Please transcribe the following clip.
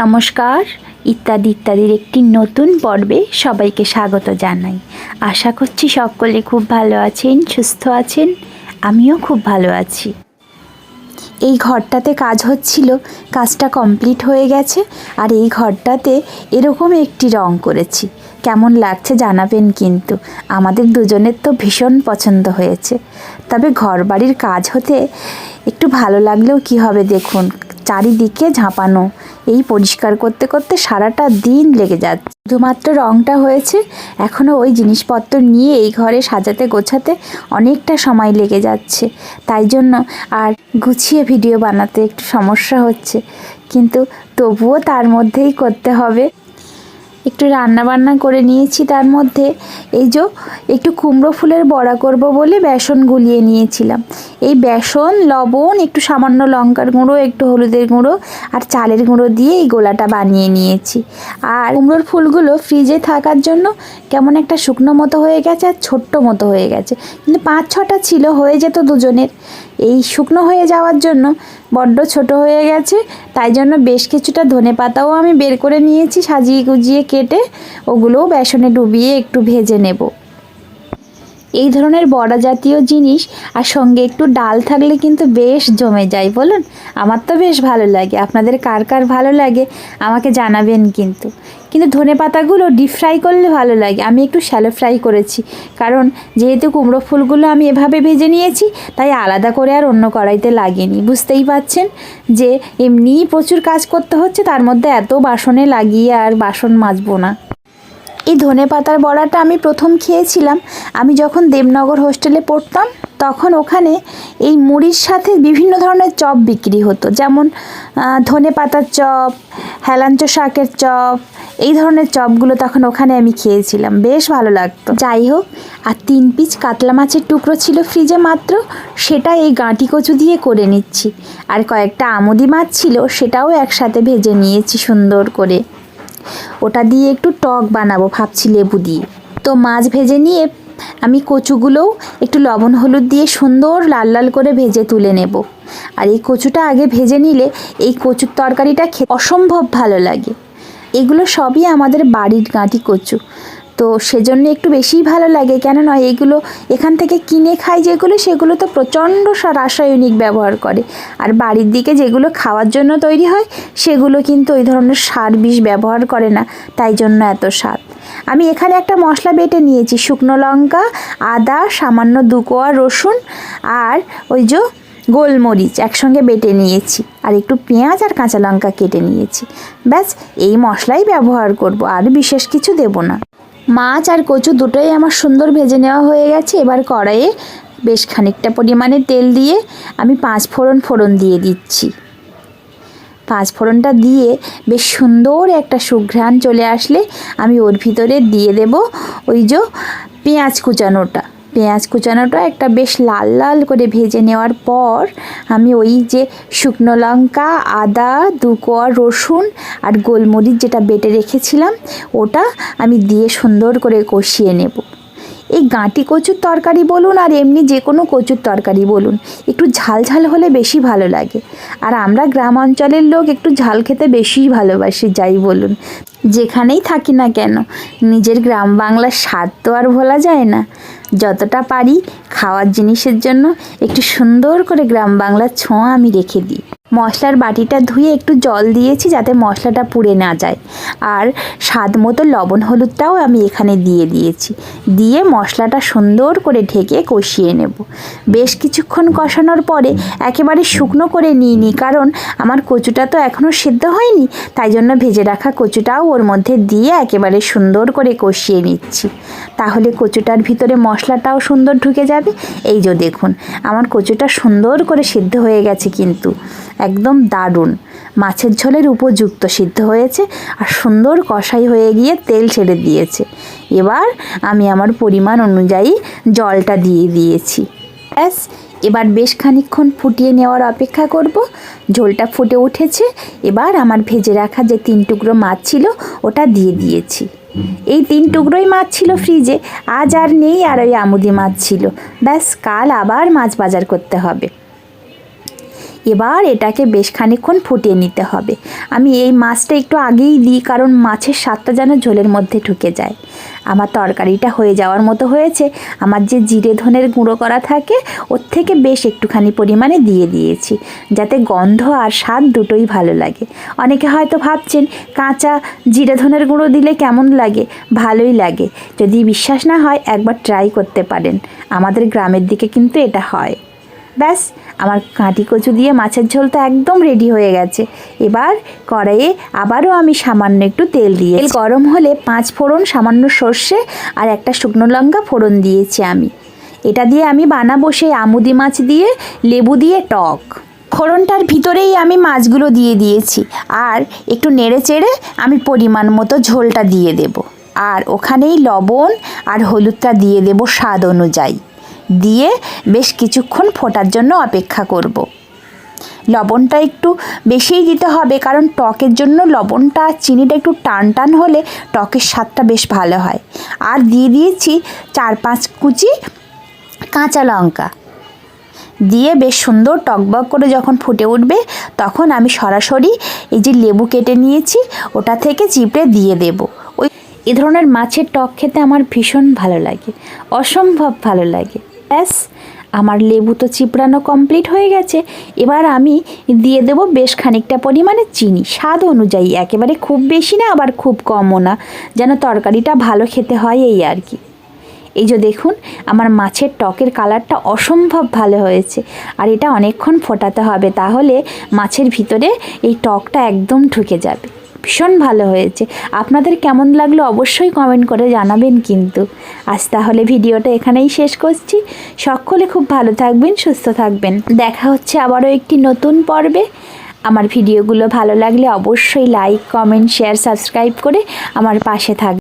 নমস্কার, ইত্যাদি, ইত্যাদির একটি নতুন পর্বে সবাইকে স্বাগত জানাই। আশা করছি সকলে খুব ভালো আছেন, সুস্থ আছেন, আমিও খুব ভালো আছি। এই ঘরটাতে কাজ হচ্ছিল, কাজটা কমপ্লিট হয়ে গেছে, আর এই ঘরটাতে এরকম একটি রং করেছি। কেমন লাগছে জানাবেন কিন্তু, আমাদের দুজনের তো ভীষণ পছন্দ হয়েছে। তবে ঘর বাড়ির কাজ হতে একটু ভালো লাগলেও কি হবে দেখুন, চারিদিকে ঝাঁপানো এই পরিষ্কার করতে করতে সারাটা দিন লেগে যাচ্ছে। শুধুমাত্র রংটা হয়েছে এখনও ওই জিনিসপত্র নিয়ে এই ঘরে সাজাতে গোছাতে অনেকটা সময় লেগে যাচ্ছে। তাই জন্য আর গুছিয়ে ভিডিও বানাতে একটু সমস্যা হচ্ছে। কিন্তু তবুও তার মধ্যেই করতে হবে। একটু রান্না বান্না করে নিয়েছি তার মধ্যে। এই যে একটু কুমড়ো ফুলের বড়া করব বলে বেসন গুলিয়ে নিয়েছিলাম। এই বেসন, লবণ, একটু সামান্য লঙ্কার গুঁড়ো, একটু হলুদের গুঁড়ো আর চালের গুঁড়ো দিয়ে এই গোলাটা বানিয়ে নিয়েছি। আর কুমড়োর ফুলগুলো ফ্রিজে থাকার জন্য কেমন একটা শুকনো মতো হয়ে গেছে আর ছোট্ট মতো হয়ে গেছে। কিন্তু পাঁচ, ছটা ছিল, হয়ে যেত দুজনের। এই শুকনো হয়ে যাওয়ার জন্য বড্ড ছোট হয়ে গেছে, তাই জন্য বেশ কিছুটা ধনে পাতাও আমি বের করে নিয়েছি সাজিয়ে গুজিয়ে কেটে। ওগুলোও বেসনে ডুবিয়ে একটু ভেজে নেব। এই ধরনের বড়া জাতীয় জিনিস আর সঙ্গে একটু ডাল থাকলে কিন্তু বেশ জমে যায়, বলুন? আমার তো বেশ ভালো লাগে। আপনাদের কার কার ভালো লাগে আমাকে জানাবেন কিন্তু। কিন্তু ধনে পাতাগুলো ডিপ ফ্রাই করলে ভালো লাগে। আমি একটু শ্যালো ফ্রাই করেছি। কারণ যেহেতু কুমড়ো ফুলগুলো আমি এভাবে ভেজে নিয়েছি, তাই আলাদা করে আর অন্য কড়াইতে লাগেনি। বুঝতেই পাচ্ছেন যে এমনিই প্রচুর কাজ করতে হচ্ছে, তার মধ্যে এত বাসনে লাগিয়ে আর বাসন মাজবো না। এই ধনে পাতার বড়াটা আমি প্রথম খেয়েছিলাম। আমি যখন দেবনগর হোস্টেলে পড়তাম, তখন ওখানে এই মুড়ির সাথে বিভিন্ন ধরনের চপ বিক্রি হতো। যেমন ধনে পাতার চপ, হেলাঞ্চ শাকের চপ, এই ধরনের চপগুলো তখন ওখানে আমি খেয়েছিলাম। বেশ ভালো লাগতো। যাই হোক, আর তিন পিচ কাতলা মাছের টুকরো ছিল ফ্রিজে মাত্র, সেটা এই গাঁটি কচু দিয়ে করে নিচ্ছি। আর কয়েকটা আমুদি মাছ ছিল, সেটাও একসাথে ভেজে নিয়েছি সুন্দর করে। ওটা দিয়ে একটু টক বানাবো, ভাবছি লেবু দিয়ে। তো মাছ ভেজে নিয়ে আমি কচুগুলোও একটু লবণ হলুদ দিয়ে সুন্দর লাল লাল করে ভেজে তুলে নেব। আর এই কচুটা আগে ভেজে নিলে এই কচুর তরকারিটা খেতে অসম্ভব ভালো লাগে। এগুলো সবই আমাদের বাড়ির গাঁটি কচু। তো সেজন্য একটু বেশিই ভালো লাগে। কেন নয় এগুলো এখান থেকে কিনে খাই যেগুলো, সেগুলো তো প্রচণ্ড রাসায়নিক ব্যবহার করে। আর বাড়ির দিকে যেগুলো খাওয়ার জন্য তৈরি হয়, সেগুলো কিন্তু ওই ধরনের সার বিষ ব্যবহার করে না, তাই জন্য এত স্বাদ। আমি এখানে একটা মশলা বেটে নিয়েছি, শুকনো লঙ্কা, আদা, সামান্য দুকোয়া রসুন আর ওই যে গোলমরিচ একসঙ্গে বেটে নিয়েছি। আর একটু পেঁয়াজ আর কাঁচা লঙ্কা কেটে নিয়েছি। ব্যাস, এই মশলাই ব্যবহার করব, আর বিশেষ কিছু দেব না। মাছ আর কচু দুটোই আমার সুন্দর ভেজে নেওয়া হয়ে গেছে। এবার কড়াইয়ে বেশ খানিকটা পরিমাণে তেল দিয়ে আমি পাঁচ ফোড়ন ফোড়ন দিয়ে দিচ্ছি। পাঁচ ফোড়নটা দিয়ে বেশ সুন্দর একটা সুঘ্রাণ চলে আসলে আমি ওর ভিতরে দিয়ে দেব ওই যে পেঁয়াজ কুচানোটা। পেঁয়াজ কুচানোটা একটা বেশ লাল লাল করে ভেজে নেওয়ার পর আমি ওই যে শুকনো লঙ্কা, আদা, দু কোয়া রসুন আর গোলমরিচ যেটা বেটে রেখেছিলাম, ওটা আমি দিয়ে সুন্দর করে কষিয়ে নেব। এই গাঁটি কচুর তরকারি বলুন আর এমনি যে কোনো কচুর তরকারি বলুন, একটু ঝাল ঝাল হলে বেশি ভালো লাগে। আর আমরা গ্রাম অঞ্চলের লোক একটু ঝাল খেতে বেশিই ভালোবাসি, যাই বলুন। যেখানেই থাকি না কেন, নিজের গ্রাম বাংলার স্বাদ তো আর ভোলা যায় না। যতটা পারি খাওয়ার জিনিসের জন্য একটু সুন্দর করে গ্রাম বাংলার ছোঁয়া আমি রেখে দিই। মশলার বাটিটা ধুয়ে একটু জল দিয়েছি যাতে মশলাটা পুড়ে না যায়। আর স্বাদ মতো লবণ হলুদটাও আমি এখানে দিয়ে দিয়েছি। দিয়ে মশলাটা সুন্দর করে ঢেকে কষিয়ে নেব। বেশ কিছুক্ষণ কষানোর পরে একেবারে শুকনো করে নিইনি কারণ আমার কচুটা তো এখনও সেদ্ধ হয়নি, তাই জন্য ভেজে রাখা কচুটাও ওর মধ্যে দিয়ে একেবারে সুন্দর করে কষিয়ে নিচ্ছি। তাহলে কচুটার ভিতরে মশলাটাও সুন্দর ঢুকে যাবে। এই যে দেখুন, আমার কচুটা সুন্দর করে সিদ্ধ হয়ে গেছে কিন্তু। একদম দারুণ। মাছের ঝোলের উপযুক্ত সিদ্ধ হয়েছে আর সুন্দর কষাই হয়ে গিয়ে তেল ছেড়ে দিয়েছে। এবার আমি আমার পরিমাণ অনুযায়ী জলটা দিয়ে দিয়েছি। ব্যাস, এবার বেশ খানিকক্ষণ ফুটিয়ে নেওয়ার অপেক্ষা করব। ঝোলটা ফুটে উঠেছে, এবার আমার ভেজে রাখা যে তিন টুকরো মাছ ছিল ওটা দিয়ে দিয়েছি। এই তিন টুকরোই মাছ ছিল ফ্রিজে, আজ আর নেই আর ওই আমুদি মাছ ছিল। ব্যাস, কাল আবার মাছ বাজার করতে হবে। এবার এটাকে বেশ খানিকক্ষণ ফুটিয়ে নিতে হবে। আমি এই মাছটা একটু আগেই দিই, কারণ মাছের স্বাদটা যেন ঝোলের মধ্যে ঢুকে যায়। আমার তরকারিটা হয়ে যাওয়ার মতো হয়েছে। আমার যে জিরে ধনের গুঁড়ো করা থাকে, ওর থেকে বেশ একটুখানি পরিমাণে দিয়ে দিয়েছি, যাতে গন্ধ আর স্বাদ দুটোই ভালো লাগে। অনেকে হয়তো ভাবছেন, কাঁচা জিরে ধনের গুঁড়ো দিলে কেমন লাগে? ভালোই লাগে। যদি বিশ্বাস না হয়, একবার ট্রাই করতে পারেন। আমাদের গ্রামের দিকে কিন্তু এটা হয়। ব্যাস, আমার কাঁটি কচু দিয়ে মাছের ঝোলটা একদম রেডি হয়ে গেছে। এবার কড়াইয়ে আবারও আমি সামান্য একটু তেল দিয়ে তেল গরম হলে পাঁচ ফোড়ন সামান্য সর্ষে আর একটা শুকনো লঙ্কা ফোড়ন দিয়েছি আমি। এটা দিয়ে আমি বানাবো সেই আমুদি মাছ দিয়ে লেবু দিয়ে টক। ফোড়নটার ভিতরেই আমি মাছগুলো দিয়ে দিয়েছি আর একটু নেড়ে চেড়ে আমি পরিমাণ মতো ঝোলটা দিয়ে দেব। আর ওখানেই লবণ আর হলুদটা দিয়ে দেব স্বাদ অনুযায়ী। দিয়ে বেশ কিছুক্ষণ ফোটার জন্য অপেক্ষা করব। লবণটা একটু বেশিই দিতে হবে, কারণ টকের জন্য লবণটা আর চিনিটা একটু টান টান হলে টকের স্বাদটা বেশ ভালো হয়। আর দিয়ে দিয়েছি চার পাঁচ কুচি কাঁচা লঙ্কা। দিয়ে বেশ সুন্দর টকবক করে যখন ফুটে উঠবে, তখন আমি সরাসরি এই যে লেবু কেটে নিয়েছি, ওটা থেকে চিপড়ে দিয়ে দেব। ওই এ ধরনের মাছের টক খেতে আমার ভীষণ ভালো লাগে, অসম্ভব ভালো লাগে। ব্যাস, আমার লেবু তো চিপড়ানো কমপ্লিট হয়ে গেছে। এবার আমি দিয়ে দেব বেশ খানিকটা পরিমাণে চিনি। স্বাদ অনুযায়ী, একেবারে খুব বেশি না, আবার খুব কমও না, যেন তরকারিটা ভালো খেতে হয় এই আর কি। এই যে দেখুন, আমার মাছের টকের কালারটা অসম্ভব ভালো হয়েছে, আর এটা অনেকক্ষণ ফোটাতে হবে, তাহলে মাছের ভিতরে এই টকটা একদম ঢুকে যাবে। ভীষণ ভালো হয়েছে। আপনাদের কেমন লাগল অবশ্যই কমেন্ট করে জানাবেন কিন্তু। আজ তাহলে ভিডিওটা এখানেই শেষ করছি। সকলে খুব ভালো থাকবেন, সুস্থ থাকবেন। দেখা হচ্ছে আবারও একটি নতুন পর্বে। আমার ভিডিওগুলো ভালো লাগলে অবশ্যই লাইক কমেন্ট শেয়ার সাবস্ক্রাইব করে আমার পাশে থাকবেন